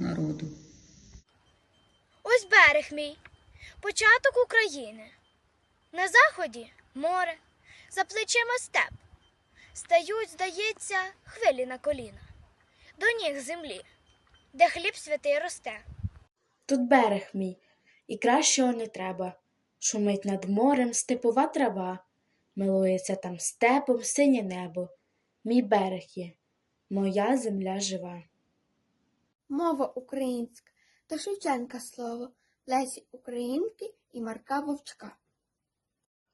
народу. Ось берег мій, початок України. На заході море, за плечима степ. Стають, здається, хвилі на коліна. До ніг землі, де хліб святий росте. Тут берег мій, і кращого не треба. Шумить над морем степова трава, милується там степом синє небо. Мій берег є, моя земля жива. Мова українська та Шевченка слово, Лесі Українки і Марка Вовчка.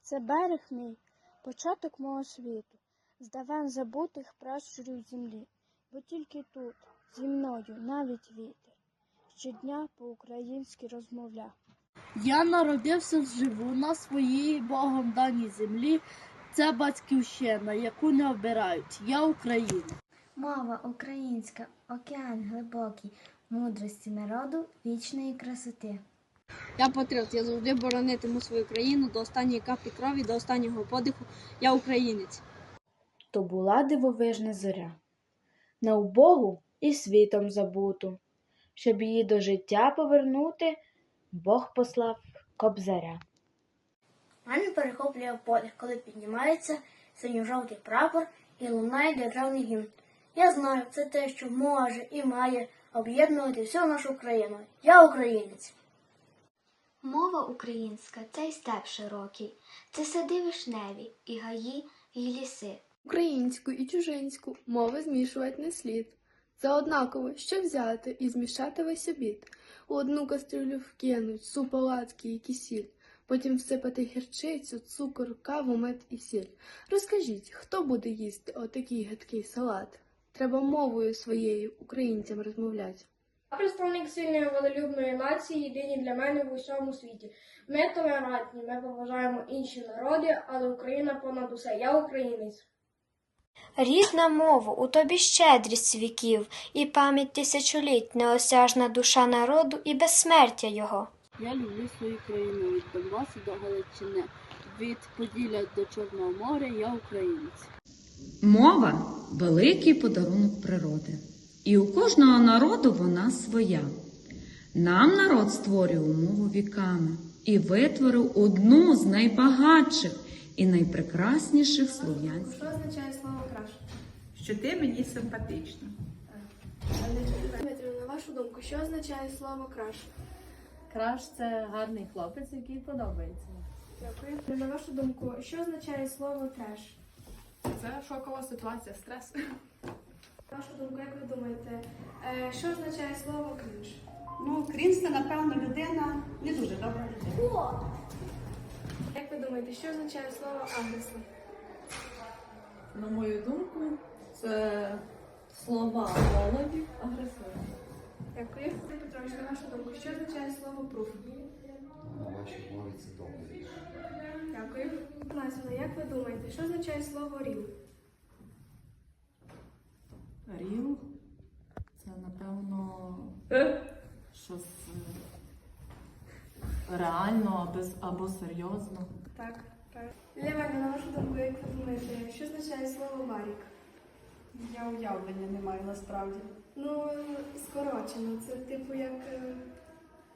Це берег мій, початок мого світу, з давен забутих пращурів землі, бо тільки тут, зі мною навіть вітер, щодня по-українськи розмовляв. Я народився живу на своїй Богом даній землі. Це батьківщина, яку не обирають. Я Україна. Мова українська, океан глибокий, мудрості народу, вічної красоти. Я патріот, я завжди боронитиму свою країну до останньої каплі крові, до останнього подиху. Я українець. То була дивовижна зоря, на убогу і світом забуту. Щоб її до життя повернути, Бог послав кобзаря. Мене перехоплює подих, коли піднімається синьо-жовтий прапор і лунає державний гімн. Я знаю, це те, що може і має об'єднувати всю нашу країну. Я українець. Мова українська це й степ широкий, це сади вишневі, і гаї, і ліси. Українську і чужинську мови змішувати не слід. За однаково, що взяти і змішати весь обід. У одну кастрюлю вкинуть суп оладки і кисіль, потім всипати гірчицю, цукор, каву, мед і сіль. Розкажіть, хто буде їсти отакий гидкий салат? Треба мовою своєю українцям розмовляти. Представник сильної волелюбної нації єдині для мене в усьому світі. Ми толерантні, ми поважаємо інші народи, але Україна понад усе. Я українець. Рідна мова, у тобі щедрість віків, і пам'ять тисячоліть, неосяжна душа народу і безсмертя його. Я люблю свою країну від Донбасу до Галичини, від Поділля до Чорного моря. Я українець. Мова великий подарунок природи. І у кожного народу вона своя. Нам народ створював мову віками і витворив одну з найбагатших і найпрекрасніших слов'янських. Що означає слово краш? що ти мені симпатична. Дмитро, на вашу думку, що означає слово краш? Краш це гарний хлопець, який подобається. Дякую. На вашу думку, що означає слово треш? Це шокова ситуація, стрес. На вашу думку, як ви думаєте, е, що означає слово крінж? Ну, Крінс це, напевно, людина не дуже добра людина. Як ви думаєте, що означає слово агресно? На мою думку, це слова молоді агресивні. Дякую. Сергій Петрович, на вашу думку, що означає слово пруф? На вашій мові це добре. Дякую. Настя, як ви думаєте, що означає слово рів? Ріл це напевно щось е, реально або, або серйозно. Так, так. Лєваня, на вашу думку, як ви думаєте, що означає слово варік? Я уявлення не маю насправді. Ну, скорочено. Це типу як е,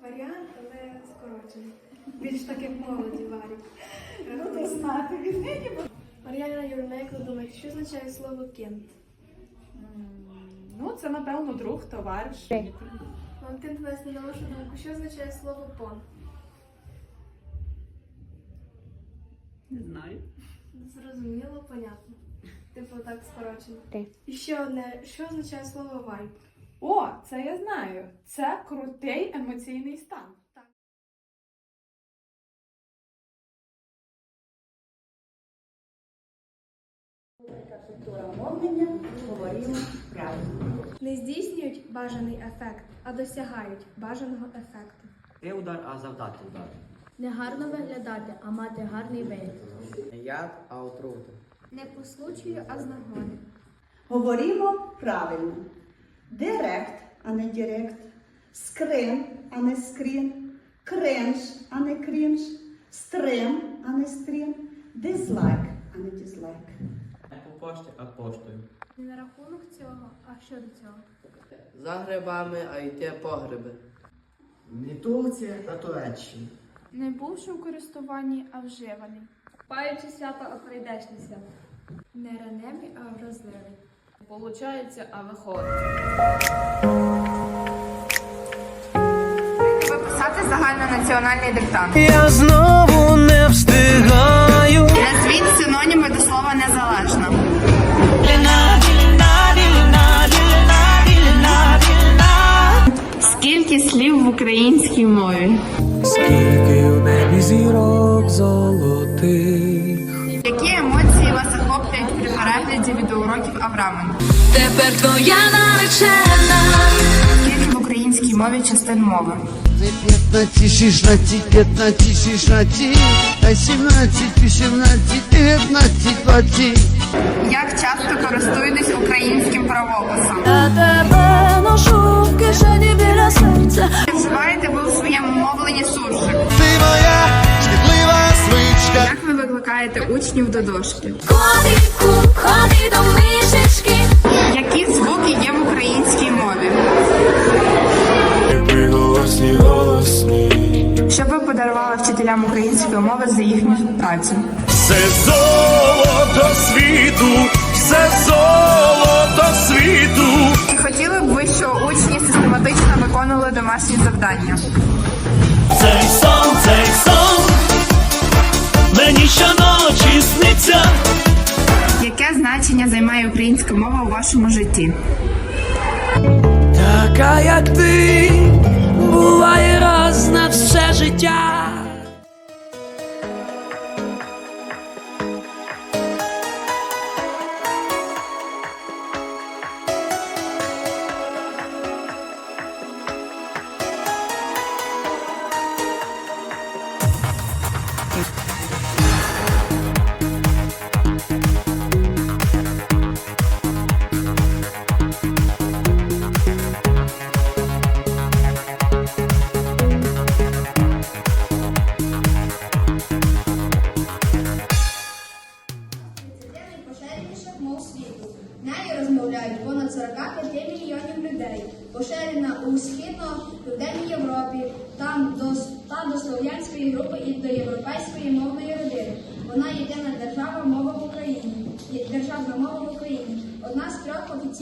варіант, але скорочено. Більш так як молоді варік. Ну, то знати від. Мар'яна Юрина, як ви думаєте, що означає слово кент? Ну, це, напевно, друг, товариш. Валентин Твесний, на вашу думку, що означає слово пон? Не знаю. Зрозуміло, понятно. Типу так скорочено. І ще одне, що означає слово вайб? О, це я знаю. Це крутий емоційний стан. Не здійснюють бажаний ефект, а досягають бажаного ефекту. Не удар, а завдати удар. Не гарно виглядати, а мати гарний вигляд. Не яд, а отрути. Не по случаю, а з нагоди. Говоримо правильно. Директ, а не директ. Скрин, а не скрін. Кринж, а не крінж. Стрим, а не стрім. Дизлайк, а не дизлайк. Не по пошті, а поштою. Не на рахунок цього, а що до цього? За грибами, а йти по гриби. Не Турція та Туреччина. Не бувши у користуванні, а вживаний. Паючи свято, а прийдешне свято. Не ранемий, а вразливий. Получається, а виходить. Виписати загальнонаціональний диктант. Я знову не встигаю. Назвіть синоніми до слова незалежна. Скільки слів в українській мові? Скільки в небі зірок золотих. Які емоції вас захоплюють при перегляді відеоуроків Авраменко? Тепер твоя наречена. Скільки в українській мові частин мови? 15, 16, 15, 16, 17, 18, 19, 20. Як часто користуєтесь українським правописом? Я тебе ношу в кишені біля серця. Вживаєте ви у своєму мовленні суржик? Ти моя шкідлива свичка. Як ви викликаєте учнів до дошки? Котику, ходи до мишечки. Які звуки є в українській мові? Голосні, голосні. Що ви подарували вчителям української мови за їхню працю? Все золото світу, все золото світу. Хотіли б ви, що учні систематично виконували домашні завдання? Цей сон, цей сон, мені щоночі сниться. Яке значення займає українська мова у вашому житті? Така, як ти, буває раз на все життя.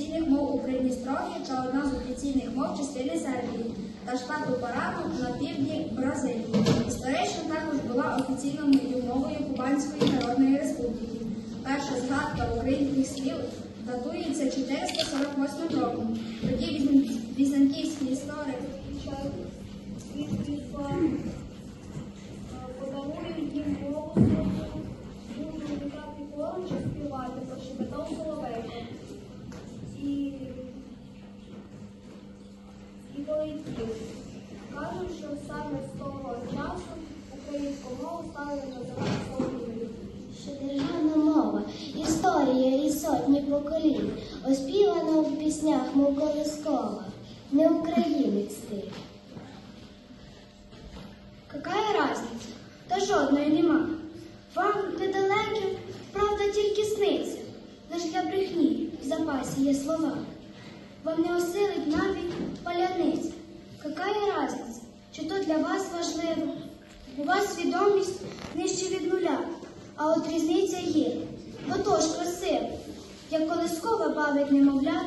Офіційних мов у Придністров'ї та одна з офіційних мов частини Сербії та штату Парану на півдні Бразилії. Історично також була офіційною мовою Кубанської Народної Республіки. Перша згадка українських слів датується 448 роком. Тоді візантійський історик запасі є слова. Вам не осилить навіть паляниця. Какая разница? Чи то для вас важливо? У вас свідомість нижче від нуля, а от різниця є. Отож красиво, як колискова бавить немовля,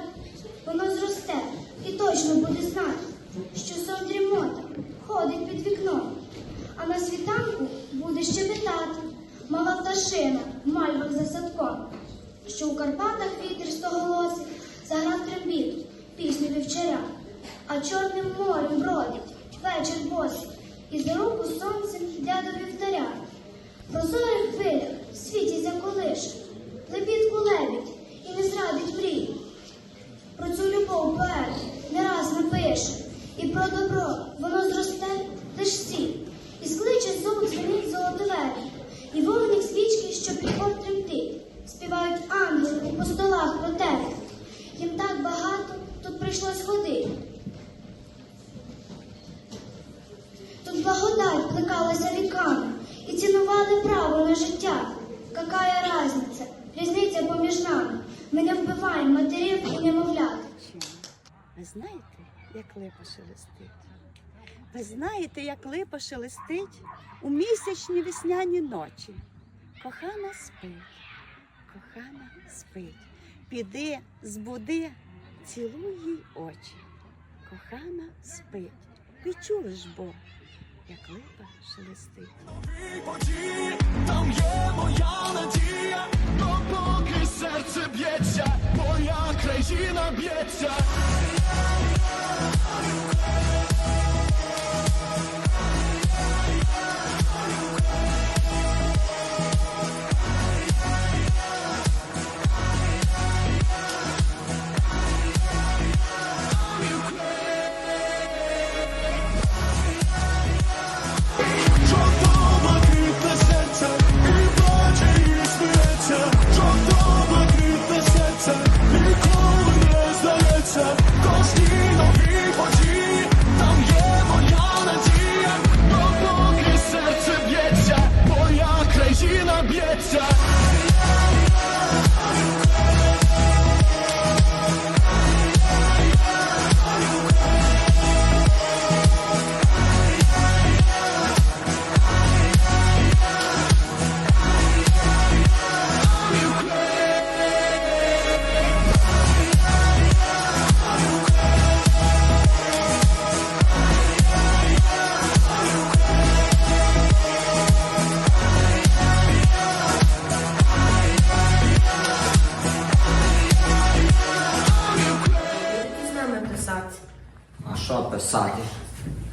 воно зросте і точно буде знати, що сон дрімота ходить під вікном, а на світанку буде щебетати мала пташина в мальвах за садком, що у Карпатах вітер стоголосить, заграв трембіту, пісню вівчаря, а чорним морем бродить вечір босий, і за руку сонцем йде до вівтаря. Прозорих хвилях в світі заколише, лебідку лебідь цінували право на життя. Какая разниця? Різниця поміж нами. Ми не вбиваємо матерів і немовлят. Ви знаєте, як липа шелестить? Ви знаєте, як липа шелестить у місячні весняні ночі. Кохана спить, кохана спить. Піди, збуди, цілуй їй очі. Кохана спить. Чули ж бо, як липа шелестить. Там є моя надія, допоки серце б'ється, моя країна б'ється.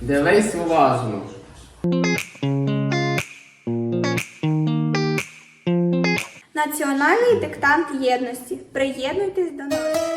Дивись уважно. Національний диктант єдності. Приєднуйтесь до нас.